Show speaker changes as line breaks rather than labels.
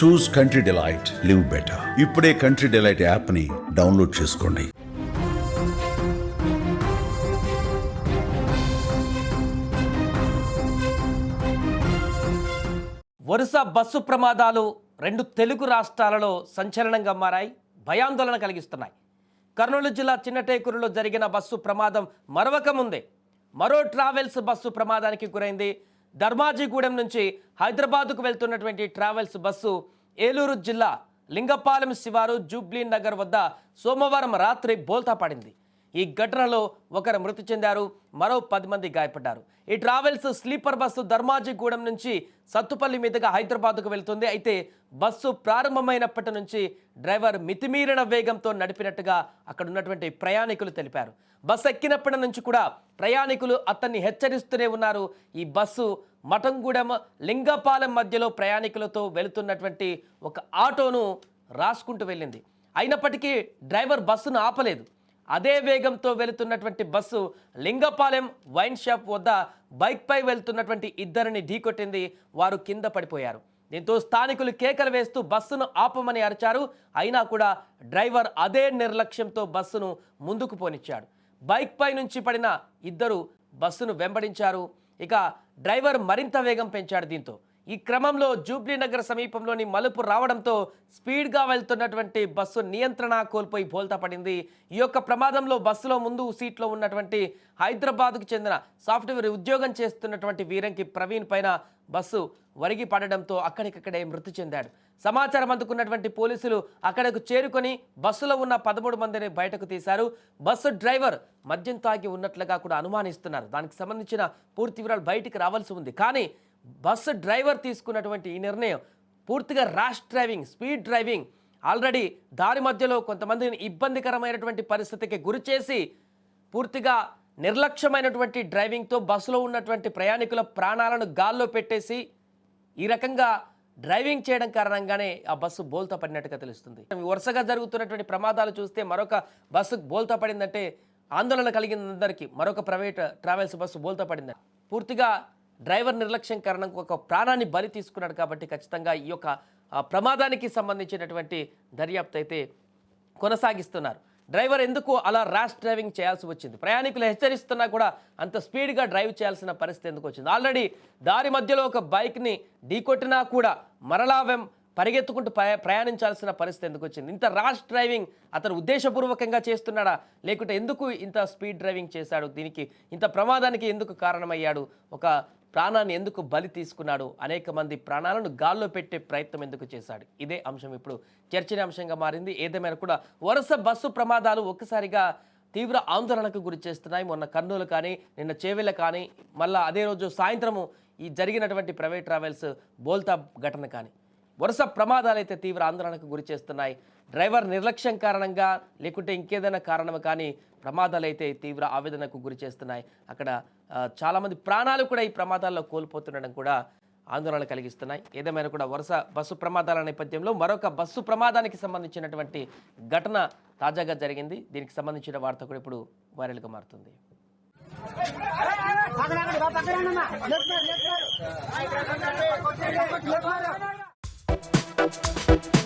Choose country delight live better ఇప్పుడే country delight యాప్ని download చేసుకోండి.
వరుస బస్సు ప్రమాదాలు రెండు తెలుగు రాష్ట్రాలలో సంచలనంగా మారాయి భయాందోళన కలిగిస్తున్నాయి. కర్నూలు జిల్లా చిన్నటేకూరులో జరిగిన బస్సు ప్రమాదం మరొక ముందే. మరో ట్రావెల్స్ బస్సు ప్రమాదానికి గురైంది ధర్మాజిగూడెం నుంచి హైదరాబాద్కు వెళ్తున్నటువంటి ట్రావెల్స్ బస్సు ఏలూరు జిల్లా లింగపాలెం శివారు జూబ్లీ నగర్ వద్ద సోమవారం రాత్రి బోల్తా పడింది. ఈ ఘటనలో ఒకరు మృతి చెందారు మరో పది మంది గాయపడ్డారు. ఈ ట్రావెల్స్ స్లీపర్ బస్సు ధర్మాజిగూడెం నుంచి సత్తుపల్లి మీదుగా హైదరాబాద్కు వెళ్తుంది. అయితే బస్సు ప్రారంభమైనప్పటి నుంచి డ్రైవర్ మితిమీరిన వేగంతో నడిపినట్టుగా అక్కడ ఉన్నటువంటి ప్రయాణికులు తెలిపారు. బస్సు ఎక్కినప్పటి నుంచి కూడా ప్రయాణికులు అతన్ని హెచ్చరిస్తూనే ఉన్నారు. ఈ బస్సు మఠంగూడెం లింగపాలెం మధ్యలో ప్రయాణికులతో వెళుతున్నటువంటి ఒక ఆటోను రాసుకుంటూ వెళ్ళింది. అయినప్పటికీ డ్రైవర్ బస్సును ఆపలేదు. అదే వేగంతో వెళుతున్నటువంటి బస్సు లింగపాలెం వైన్ షాప్ వద్ద బైక్పై వెళ్తున్నటువంటి ఇద్దరిని ఢీకొట్టింది. వారు కింద పడిపోయారు. దీంతో స్థానికులు కేకలు వేస్తూ బస్సును ఆపమని అరిచారు. అయినా కూడా డ్రైవర్ అదే నిర్లక్ష్యంతో బస్సును ముందుకు పోనిచ్చాడు. బైక్పై నుంచి పడిన ఇద్దరు బస్సును వెంబడించారు. ఇక డ్రైవర్ మరింత వేగం పెంచాడు దీంతో. ఈ క్రమంలో జూబ్లీనగర్ సమీపంలోని మలుపు రావడంతో స్పీడ్గా వెళ్తున్నటువంటి బస్సు నియంత్రణ కోల్పోయి బోల్తా పడింది. ఈ యొక్క ప్రమాదంలో బస్సులో ముందు సీట్లో ఉన్నటువంటి హైదరాబాద్కు చెందిన సాఫ్ట్వేర్ ఉద్యోగం చేస్తున్నటువంటి వీరంకి ప్రవీణ్ పైన బస్సు వరిగి పడడంతో అక్కడికక్కడే మృతి చెందాడు. సమాచారం అందుకున్నటువంటి పోలీసులు అక్కడకు చేరుకొని బస్సులో ఉన్న పదమూడు మందిని బయటకు తీశారు. బస్సు డ్రైవర్ మద్యం తాగి ఉన్నట్లుగా కూడా అనుమానిస్తున్నారు. దానికి సంబంధించిన పూర్తి వివరాలు బయటికి రావాల్సి ఉంది. కానీ బస్సు డ్రైవర్ తీసుకున్నటువంటి ఈ నిర్ణయం పూర్తిగా rash driving speed driving. Already దారి మధ్యలో కొంతమందిని ఇబ్బందికరమైనటువంటి పరిస్థితికి గురి చేసి పూర్తిగా నిర్లక్ష్యమైనటువంటి డ్రైవింగ్తో బస్సులో ఉన్నటువంటి ప్రయాణికుల ప్రాణాలను గాల్లో పెట్టేసి ఈ రకంగా డ్రైవింగ్ చేయడం కారణంగానే ఆ బస్సు బోల్తా పడినట్టుగా తెలుస్తుంది. వరుసగా జరుగుతున్నటువంటి ప్రమాదాలు చూస్తే మరొక బస్సు బోల్తా పడిందంటే ఆందోళన కలిగిన అందరికీ. మరొక ప్రైవేట్ ట్రావెల్స్ బస్సు బోల్తా పడింది పూర్తిగా డ్రైవర్ నిర్లక్ష్యం కారణంగా ఒక ప్రాణాన్ని బలి తీసుకున్నాడు కాబట్టి ఖచ్చితంగా ఈ యొక్క ప్రమాదానికి సంబంధించినటువంటి దర్యాప్తు అయితే కొనసాగిస్తున్నారు. డ్రైవర్ ఎందుకు అలా ర్యాష్ డ్రైవింగ్ చేయాల్సి వచ్చింది? ప్రయాణికులు హెచ్చరిస్తున్నా కూడా అంత స్పీడ్గా డ్రైవ్ చేయాల్సిన పరిస్థితి ఎందుకు వచ్చింది? ఆల్రెడీ దారి మధ్యలో ఒక బైక్ని ఢీకొట్టినా కూడా మరలా వెం పరిగెత్తుకుంటూ ప్రయా- ప్రయాణించాల్సిన పరిస్థితి ఎందుకు వచ్చింది? ఇంత ర్యాష్ డ్రైవింగ్ అతను ఉద్దేశపూర్వకంగా చేస్తున్నాడా? లేకుంటే ఎందుకు ఇంత స్పీడ్ డ్రైవింగ్ చేశాడు? దీనికి ఇంత ప్రమాదానికి ఎందుకు కారణమయ్యాడు? ఒక ప్రాణాన్ని ఎందుకు బలి తీసుకున్నాడు? అనేక మంది ప్రాణాలను గాల్లో పెట్టే ప్రయత్నం ఎందుకు చేశాడు? ఇదే అంశం. ఇప్పుడు చర్చనీయాంశంగా మారింది. ఏదేమైనా కూడా వరుస బస్సు ప్రమాదాలు ఒక్కసారిగా తీవ్ర ఆందోళనకు గురి చేస్తున్నాయి. మొన్న కర్నూలు కానీ నిన్న చేవెళ్ళ కానీ మళ్ళీ అదే రోజు సాయంత్రము ఈ జరిగినటువంటి ప్రైవేట్ ట్రావెల్స్ బోల్తా ఘటన కానీ. వరుస ప్రమాదాలు అయితే తీవ్ర ఆందోళనకు గురి చేస్తున్నాయి. డ్రైవర్ నిర్లక్ష్యం కారణంగా లేకుంటే ఇంకేదైనా కారణం కానీ ప్రమాదాలు అయితే తీవ్ర ఆవేదనకు గురి చేస్తున్నాయి. అక్కడ చాలామంది ప్రాణాలు కూడా ఈ ప్రమాదాల్లో కోల్పోతుండడం కూడా ఆందోళన కలిగిస్తున్నాయి. ఏదేమైనా కూడా వరుస బస్సు ప్రమాదాల నేపథ్యంలో మరొక బస్సు ప్రమాదానికి సంబంధించినటువంటి ఘటన తాజాగా జరిగింది. దీనికి సంబంధించిన వార్త కూడా ఇప్పుడు వైరల్గా మారుతుంది.
Thank